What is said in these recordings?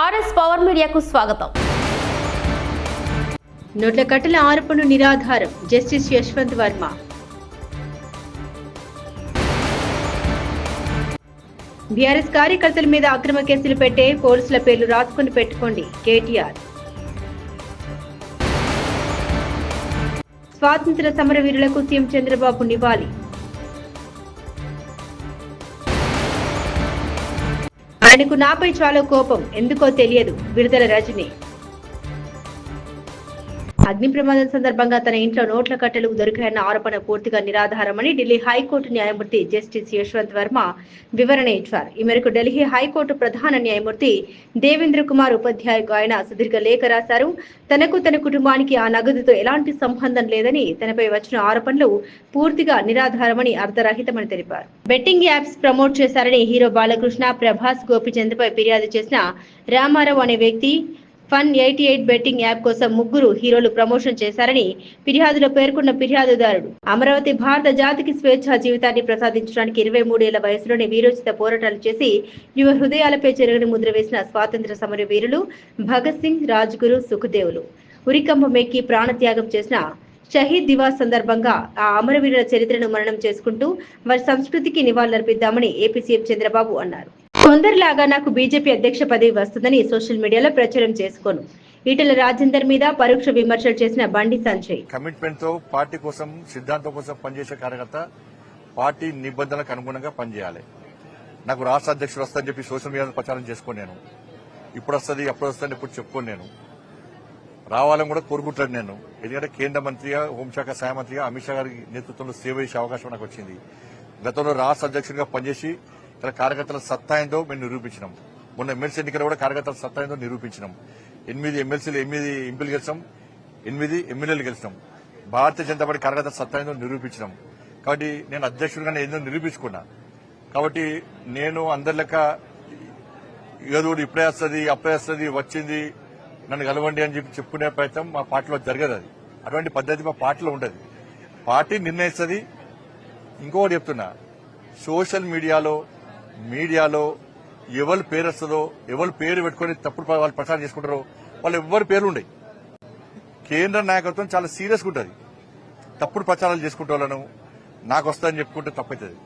RS power మీడియాకు స్వాగతం. నోట్ల కట్టల ఆరోపణ నిరాధారం. జస్టిస్ యశ్వంత్ వర్మ. బీఆర్ఎస్ కార్యకర్తల మీద అక్రమ కేసులు పెట్టే పోలీసుల పేర్లు రాసుకుని పెట్టుకోండి కేటీఆర్. స్వాతంత్ర సమరవీరులకు సీఎం చంద్రబాబు నివాళి. ఆయనకు నాపై చాలా కోపం. ఎందుకో తెలియదు. విడుదల రజని. అగ్ని ప్రమాదం సందర్భంగా తన ఇంట్లో నోట్ల కట్టలు దొరికాయన్న ఆరోపణ పూర్తిగా నిరాధారమని ఢిల్లీ హైకోర్టు న్యాయమూర్తి జస్టిస్ యశ్వంత్ వర్మ వివరణ ఇచ్చారు. ఈ మేరకు ఢిల్లీ హైకోర్టు ప్రధాన న్యాయమూర్తి దేవేంద్ర కుమార్ ఉపాధ్యాయకు ఆయన సుదీర్ఘ లేఖ రాశారు. తనకు తన కుటుంబానికి ఆ నగదుతో ఎలాంటి సంబంధం లేదని తనపై వచ్చిన ఆరోపణలు పూర్తిగా నిరాధారమని అర్ధరహితమని తెలిపారు. బెట్టింగ్ యాప్స్ ప్రమోట్ చేశారని హీరో బాలకృష్ణ ప్రభాస్ గోపిచంద్పై ఫిర్యాదు చేసిన రామారావు అనే వ్యక్తి fun eighty eight betting app కోసం ముగ్గురు హీరోలు ప్రమోషన్ చేశారని ఫిర్యాదులో పేర్కొన్న ఫిర్యాదుదారుడు. అమరావతి భారత జాతికి స్వేచ్ఛ జీవితాన్ని ప్రసాదించడానికి ఇరవై మూడేళ్ళ వయసులోనే వీరోచిత పోరాటాలు చేసి యువ హృదయాలపై చెరగని ముద్ర వేసిన స్వాతంత్ర సమర వీరులు భగత్ సింగ్ రాజ్గురు సుఖదేవులు. ఉరికంబం ఎక్కి ప్రాణత్యాగం చేసిన షహీద్ దివాస్ సందర్భంగా ఆ అమరవీరుల చరిత్రను మరణం చేసుకుంటూ వారి సంస్కృతికి నివాళులర్పిద్దామని ఏపీ సీఎం చంద్రబాబు అన్నారు. కొందరిలాగా నాకు బీజేపీ అధ్యక్ష పదవి వస్తుందని సోషల్ మీడియాలో ప్రచారం చేసుకోను. ఈటల రాజేందర్ మీద పరోక్ష విమర్శలు చేసిన బండి సంజయ్. కమిట్మెంట్తో పార్టీ కోసం సిద్ధాంతం కోసం పనిచేసే కార్యకర్త పార్టీ నిబంధనలకు అనుగుణంగా పనిచేయాలి. నాకు రాష్ట్ర అధ్యక్షుడు వస్తుందని చెప్పి సోషల్ మీడియాలో ప్రచారం చేసుకోను నేను. ఇప్పుడు వస్తుంది అప్పుడు వస్తుంది ఇప్పుడు చెప్పుకోను నేను. రావాలని కూడా కోరుకుంటాను నేను. ఎందుకంటే కేంద్ర మంత్రిగా హోంశాఖ సహాయ మంత్రిగా అమిత్ షా గారి నేతృత్వంలో సేవ చేసే అవకాశం నాకు వచ్చింది. గతంలో రాష్ట్ర అధ్యక్షుడిగా పనిచేసి ఇక్కడ కార్యకర్తల సత్తా ఏందో మేము నిరూపించినాం. మొన్న ఎమ్మెల్సీ ఎన్నికలు కూడా కార్యకర్తల సత్తా ఏందో నిరూపించినాం. ఎనిమిది ఎమ్మెల్సీలు ఎనిమిది ఎంపీలు గెలిచాం ఎనిమిది ఎమ్మెల్యేలు గెలిచినాం. భారతీయ జనతా పార్టీ కార్యకర్తల సత్తా ఏందో నిరూపించినాం. కాబట్టి నేను అధ్యక్షుడిగా ఏందో నిరూపించుకున్నా. కాబట్టి నేను అందరి లెక్క ఏదో ఇప్పుడే వస్తుంది అప్పుడే వస్తుంది వచ్చింది నన్ను కలవండి అని చెప్పి చెప్పుకునే ప్రయత్నం మా పార్టీలో జరగదు అది. అటువంటి పద్ధతి మా పార్టీలో ఉండదు పార్టీ నిర్ణయిస్తుంది. ఇంకొకటి చెప్తున్నా సోషల్ మీడియాలో మీడియాలో ఎవరి పేరు వస్తుందో ఎవరి పేరు పెట్టుకొని తప్పుడు వాళ్ళు ప్రచారం చేసుకుంటారో వాళ్ళు ఎవరి పేర్లు ఉండయి. కేంద్ర నాయకత్వం చాలా సీరియస్గా ఉంటుంది. తప్పుడు ప్రచారాలు చేసుకుంటే వాళ్ళను నాకు వస్తుందని చెప్పుకుంటే తప్పవుతుంది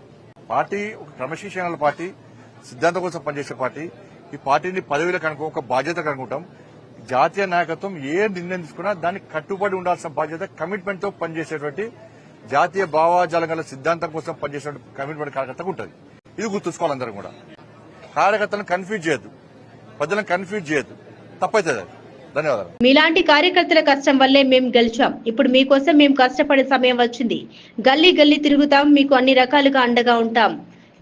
పార్టీ ఒక క్రమశిక్షణ పార్టీ సిద్ధాంతం కోసం పనిచేసే పార్టీ. ఈ పార్టీని పదవిలో కనుక ఒక బాధ్యత కనుకుంటాం జాతీయ నాయకత్వం ఏ నిర్ణయం తీసుకున్నా దానికి కట్టుబడి ఉండాల్సిన బాధ్యత కమిట్మెంట్తో పనిచేసేటువంటి జాతీయ భావాజాలం గల సిద్ధాంతం కోసం పనిచేసే కమిట్మెంట్ కార్యకర్తకు ఉంటుంది. ఇది గుర్తుంచుకోవాలి అందరం కూడా. కార్యకర్తలను కన్ఫ్యూజ్ చేయొద్దు. ప్రజలను కన్ఫ్యూజ్ చేయొద్దు. తప్పవుతుంది అది. ధన్యవాదాలు. మీలాంటి కార్యకర్తల కష్టం వల్లే మేం గెలిచాం. ఇప్పుడు మీకోసం మేం కష్టపడే సమయం వచ్చింది. గల్లీ గల్లీ తిరుగుతాం. మీకు అన్ని రకాలుగా అండగా ఉంటాం.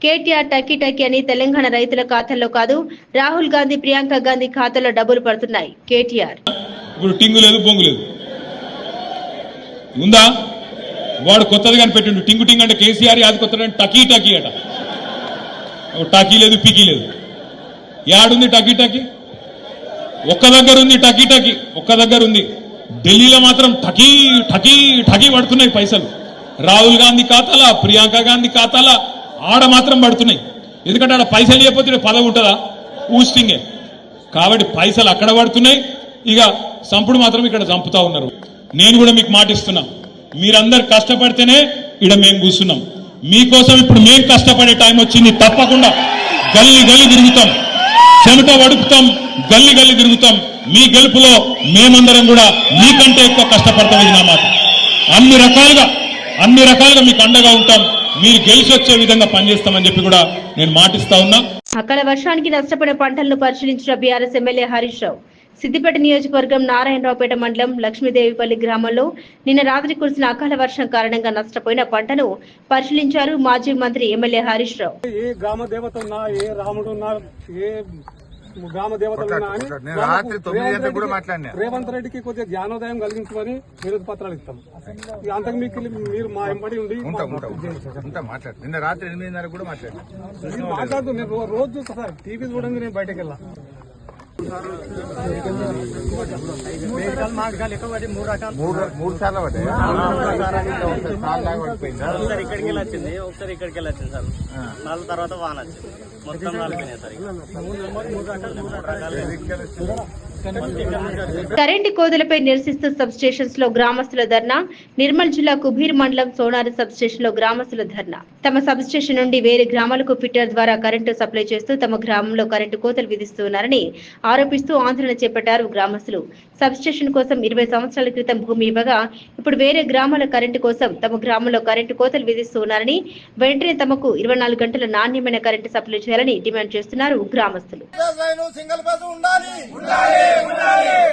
కేటీఆర్ టకీ టకీ అని తెలంగాణ రైతుల ఖాతాల్లో కాదు రాహుల్ గాంధీ ప్రియాంక గాంధీ ఖాతాలో డబ్బులు పడుతున్నాయి. కేటీఆర్. ఇప్పుడు టింగు లేదు బొంగు లేదు. ఉందా? వాడు కొత్తది కనిపెట్టిండు టింగు టింగ్ అంటే కేసీఆర్ యాది కొత్తది టకీ టకీ అట. టకీ లేదు పికీ లేదు. యాడుంది టకీ టకీ? ఒక్క దగ్గర ఉంది టకీ టకీ ఒక్క దగ్గర ఉంది ఢిల్లీలో మాత్రం టకీ టకీ టకీ పడుతున్నాయి పైసలు. రాహుల్ గాంధీ ఖాతాలా ప్రియాంక గాంధీ ఖాతాలా ఆడ మాత్రం పడుతున్నాయి. ఎందుకంటే ఆడ పైసలు లేకపోతే పదవి ఉంటుందా? ఊస్టింగే. కాబట్టి పైసలు అక్కడ పడుతున్నాయి. ఇక సంపుడు మాత్రం ఇక్కడ చంపుతా ఉన్నారు. నేను కూడా మీకు మాటిస్తున్నా. మీరందరు కష్టపడితేనే ఇక్కడ మేము కూర్చున్నాం. మీకోసం ఇప్పుడు మేము కష్టపడే టైం వచ్చింది. తప్పకుండా గల్లి గల్లి తిరుగుతాం. చెమట వడుపుతాం గల్లి గల్లి తిరుగుతాం. మీ గెలుపులో మేమందరం కూడా మీకంటే ఎక్కువ కష్టపడతాం ఇది నా మాట. అన్ని రకాలుగా అన్ని రకాలుగా మీకు అండగా ఉంటాం. మీరు గెలిచి వచ్చే విధంగా పనిచేస్తామని చెప్పి కూడా నేను మాటిస్తా ఉన్నా. అకాల వర్షానికి నష్టపోయిన పంటలను పరిశీలించిన బీఆర్ఎస్ ఎమ్మెల్యే హరీష్ రావు. సిద్దిపేట నియోజకవర్గం నారాయణరావుపేట మండలం లక్ష్మీదేవిపల్లి గ్రామంలో నిన్న రాత్రి కురిసిన అకాల వర్షం కారణంగా నష్టపోయిన పంటను పరిశీలించారు మాజీ మంత్రి ఎమ్మెల్యే హరీష్ రావు. ఏ గ్రామ దేవత ఉన్నా ఏ రాముడు ఉన్నా ఏ గ్రామ దేవతలు రేవంత్ రెడ్డికి- మాట్లాడినా. రేవంత్ రెడ్డికి కొద్దిగా జ్ఞానోదయం కలిగించమని వినతి పత్రాలు ఇస్తాం అంతకు మీకు మీరు మా ఎంబడి ఉండి ఉంటా మా- ఉంటా ఉంటా మాట్లాడు. నిన్న రాత్రి ఎనిమిదిన్నర కూడా మాట్లాడినా? మీరు మాట్లాడుతూ నేను రోజు చూస్తా సార్ టీవీ చూడండి నేను బయటకు వెళ్ళా. మూడు మూడు సార్లు పడ్డాయి ఒకసారి ఇక్కడికి వెళ్ళి వచ్చింది ఒకసారి ఇక్కడికి వెళ్ళి వచ్చింది సార్ నాలుగు తర్వాత వాన వచ్చింది. మొత్తం నాలుగు తారీఖు కరెంటు కోతలపై నిరసిస్తూ సబ్ స్టేషన్స్లో గ్రామస్తుల ధర్నా నిర్మల్ జిల్లా కుబీర్ మండలం సోనారి సబ్ స్టేషన్లో గ్రామస్తుల ధర్నా. తమ సబ్ స్టేషన్ నుండి వేరే గ్రామాలకు ఫిట్టర్ ద్వారా కరెంటు సప్లై చేస్తూ తమ గ్రామంలో కరెంటు కోతలు విధిస్తున్నారని ఆరోపిస్తూ ఆందోళన చేపట్టారు గ్రామస్తులు. సబ్ స్టేషన్ కోసం ఇరవై సంవత్సరాల క్రితం భూమి ఇవ్వగా ఇప్పుడు వేరే గ్రామాల కరెంటు కోసం తమ గ్రామంలో కరెంటు కోతలు విధిస్తున్నారని వెంటనే తమకు ఇరవై నాలుగు గంటల నాణ్యమైన కరెంటు సప్లై చేయాలని డిమాండ్ చేస్తున్నారు గ్రామస్తులు. సింగిల్ ఉండాలి.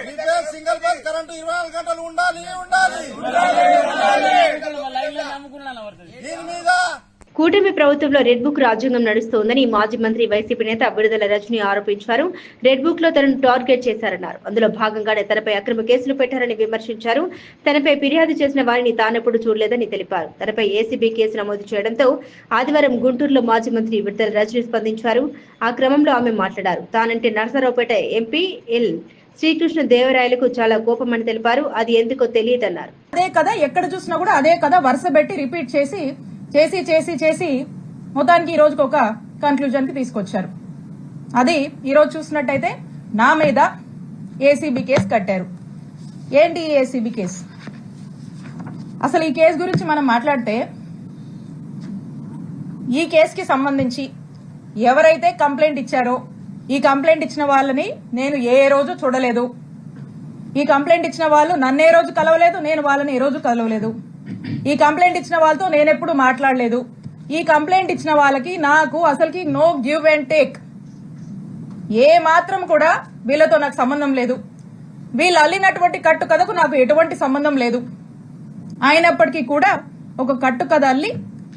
రిపేర్ సింగిల్ బస్ కరెంటు ఇరవై నాలుగు గంటలు ఉండాలి ఉండాలి. దీని మీద కూటమి ప్రభుత్వంలో రెడ్ బుక్ రాజ్యాంగం నడుస్తోందని మాజీ మంత్రి వైసీపీ నేత విడుదల రజని ఆరోపించారు. రెడ్ బుక్లో తనను టార్గెట్ చేశారన్నారు. అందులో భాగంగానే తనపై అక్రమ కేసులు పెట్టారని విమర్శించారు. తనపై ఫిర్యాదు చేసిన వారిని తానెప్పుడు చూడలేదని తెలిపారు. తనపై ఏసీబీ కేసు నమోదు చేయడంతో ఆదివారం గుంటూరులో మాజీ మంత్రి విడుదల రజని స్పందించారు. ఆ క్రమంలో ఆమె మాట్లాడారు. తానంటే నరసరావుపేట ఎంపీ ఎల్ శ్రీకృష్ణ దేవరాయలకు చాలా కోపమని తెలిపారు. అది ఎందుకో తెలియదన్నారు. అదే కథ ఎక్కడ చూసినా కూడా అదే కథ వరుస పెట్టి రిపీట్ చేసి చేసి చేసి చేసి మొత్తానికి ఈ రోజుకి ఒక కన్క్లూజన్కి తీసుకొచ్చారు. అది ఈరోజు చూసినట్టయితే నా మీద ఏసీబీ కేసు కట్టారు. ఏంటి ఏసీబీ కేసు? అసలు ఈ కేసు గురించి మనం మాట్లాడితే ఈ కేసుకి సంబంధించి ఎవరైతే కంప్లైంట్ ఇచ్చారో ఈ కంప్లైంట్ ఇచ్చిన వాళ్ళని నేను ఏ రోజు చూడలేదు. ఈ కంప్లైంట్ ఇచ్చిన వాళ్ళు నన్ను ఏ రోజు కలవలేదు నేను వాళ్ళని ఏ రోజు కలవలేదు. ఈ కంప్లైంట్ ఇచ్చిన వాళ్ళతో నేనెప్పుడు మాట్లాడలేదు. ఈ కంప్లైంట్ ఇచ్చిన వాళ్ళకి నాకు అసలుకి నో గివ్ అండ్ టేక్ ఏ మాత్రం కూడా వీళ్ళతో నాకు సంబంధం లేదు. వీళ్ళు అల్లినటువంటి కట్టు కథకు నాకు ఎటువంటి సంబంధం లేదు. అయినప్పటికీ కూడా ఒక కట్టు కథ అల్లి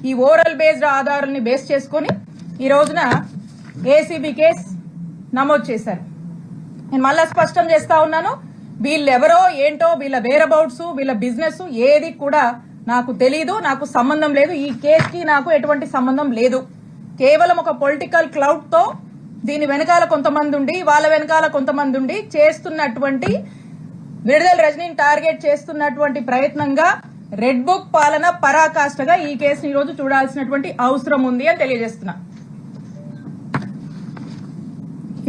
ఈ ఓరల్ బేస్డ్ ఆధారాలని బేస్ చేసుకొని ఈ రోజున ఏసీబీ కేసు నమోదు చేశారు. నేను మళ్ళా స్పష్టం చేస్తా ఉన్నాను. వీళ్ళెవరో ఏంటో వీళ్ళ వేరబౌట్స్ వీళ్ళ బిజినెస్ ఏది కూడా నాకు తెలీదు నాకు సంబంధం లేదు. ఈ కేసుకి నాకు ఎటువంటి సంబంధం లేదు. కేవలం ఒక పొలిటికల్ క్లౌడ్తో దీని వెనకాల కొంతమంది ఉండి వాళ్ళ వెనకాల కొంతమంది ఉండి చేస్తున్నటువంటి విడుదల రజనీని టార్గెట్ చేస్తున్నటువంటి ప్రయత్నంగా రెడ్ బుక్ పాలన పరాకాష్ఠగా ఈ కేసుని ఈరోజు రోజు చూడాల్సినటువంటి అవసరం ఉంది అని తెలియజేస్తున్నా.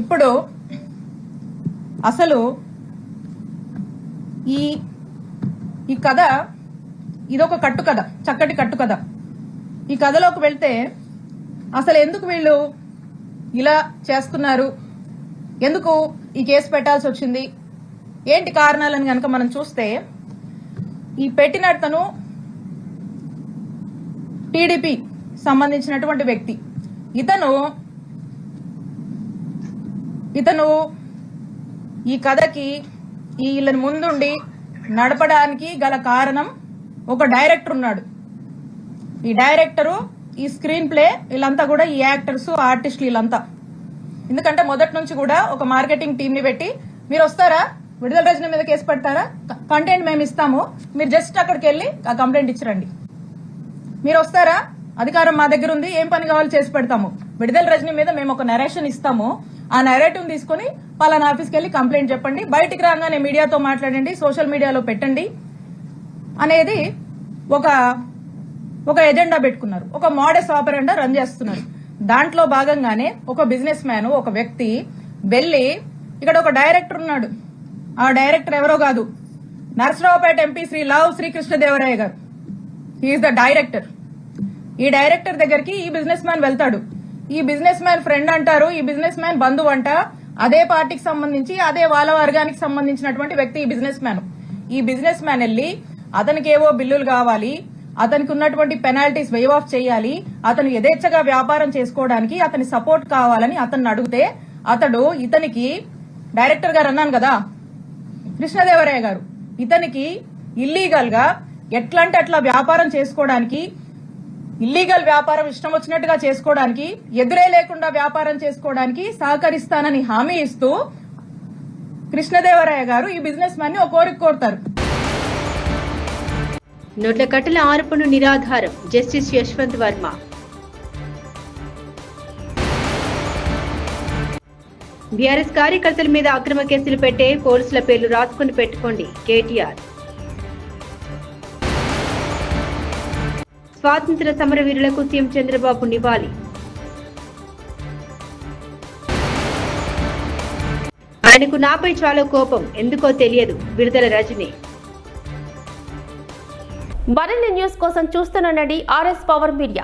ఇప్పుడు అసలు ఈ ఈ కథ ఇదొక కట్టు కథ చక్కటి కట్టు కథ ఈ కథలోకి వెళ్తే అసలు ఎందుకు వీళ్ళు ఇలా చేస్తున్నారు? ఎందుకు ఈ కేసు పెట్టాల్సి వచ్చింది? ఏంటి కారణాలని కనుక మనం చూస్తే ఈ పెట్టిన తను టీడీపీ సంబంధించినటువంటి వ్యక్తి. ఇతను ఇతను ఈ కథకి వీళ్ళని ముందుండి నడపడానికి గల కారణం ఒక డైరెక్టర్ ఉన్నాడు. ఈ డైరెక్టరు ఈ స్క్రీన్ ప్లే వీళ్ళంతా కూడా ఈ యాక్టర్స్ ఆర్టిస్టులు వీళ్ళంతా. ఎందుకంటే మొదటి నుంచి కూడా ఒక మార్కెటింగ్ టీమ్ని పెట్టి మీరు వస్తారా? విడుదల రచన మీద కేసు పెడతారా? కంటెంట్ మేము ఇస్తాము. మీరు జస్ట్ అక్కడికి వెళ్ళి ఆ కంప్లైంట్ ఇచ్చిరండి. మీరు వస్తారా? అధికారం మా దగ్గర ఉంది ఏం పని కావాలో చేసి పెడతాము. విడుదల రజనీ మీద మేము ఒక నెరేషన్ ఇస్తాము. ఆ నెరేటివ్ తీసుకుని పలానా ఆఫీస్కి వెళ్ళి కంప్లైంట్ చెప్పండి. బయటికి రాగానే మీడియాతో మాట్లాడండి సోషల్ మీడియాలో పెట్టండి అనేది ఒక ఒక ఎజెండా పెట్టుకున్నారు. ఒక మోడెస్ ఆపరెండా రన్ చేస్తున్నారు. దాంట్లో భాగంగానే ఒక బిజినెస్ మ్యాన్ ఒక వ్యక్తి వెళ్ళి ఇక్కడ ఒక డైరెక్టర్ ఉన్నాడు. ఆ డైరెక్టర్ ఎవరో కాదు. నరసరావుపేట ఎంపీ శ్రీ లావ్ శ్రీకృష్ణదేవరాయ గారు. హీఈస్ ద డైరెక్టర్ ఈ డైరెక్టర్ దగ్గరికి ఈ బిజినెస్ మ్యాన్ వెళ్తాడు. ఈ బిజినెస్ మ్యాన్ ఫ్రెండ్ అంటారు ఈ బిజినెస్ మ్యాన్ బంధువు అంట. అదే పార్టీకి సంబంధించి అదే వాళ్ళ వర్గానికి సంబంధించినటువంటి వ్యక్తి ఈ బిజినెస్ మ్యాన్. ఈ బిజినెస్ మ్యాన్ వెళ్ళి అతనికి ఏవో బిల్లులు కావాలి అతనికి ఉన్నటువంటి పెనాల్టీస్ వేవ్ ఆఫ్ చేయాలి అతను యథేచ్ఛగా వ్యాపారం చేసుకోవడానికి అతని సపోర్ట్ కావాలని అతన్ని అడిగితే అతడు ఇతనికి డైరెక్టర్ గారు అన్నాను కదా కృష్ణదేవరాయ గారు ఇతనికి ఇల్లీగల్గా ఎట్లంటే అట్లా వ్యాపారం చేసుకోవడానికి ఇల్లీగల్ వ్యాపారం ఇష్టం వచ్చినట్టుగా చేసుకోవడానికి ఎదురే లేకుండా వ్యాపారం చేసుకోవడానికి సహకరిస్తానని హామీ ఇస్తూ కృష్ణదేవరాయ గారు ఈ బిజినెస్ మ్యాన్ని ఒక కోరిక కోరుతారు. నోట్ల కట్టల ఆరోపణలు నిరాధారం. జస్టిస్ యశ్వంత్ వర్మ. బీఆర్ఎస్ కార్యకర్తల మీద అక్రమ కేసులు పెట్టే పోలీసుల పేర్లు రాసుకుని పెట్టుకోండి. కేటీఆర్. స్వాతంత్ర సమరవీరులకు సీఎం చంద్రబాబు నివాళి. ఆయనకు నాపై చాలా కోపం ఎందుకో తెలియదు. విడుదల రజని. మరిన్ని న్యూస్ కోసం చూస్తున్న నడి ఆర్ఎస్ పవర్ మీడియా.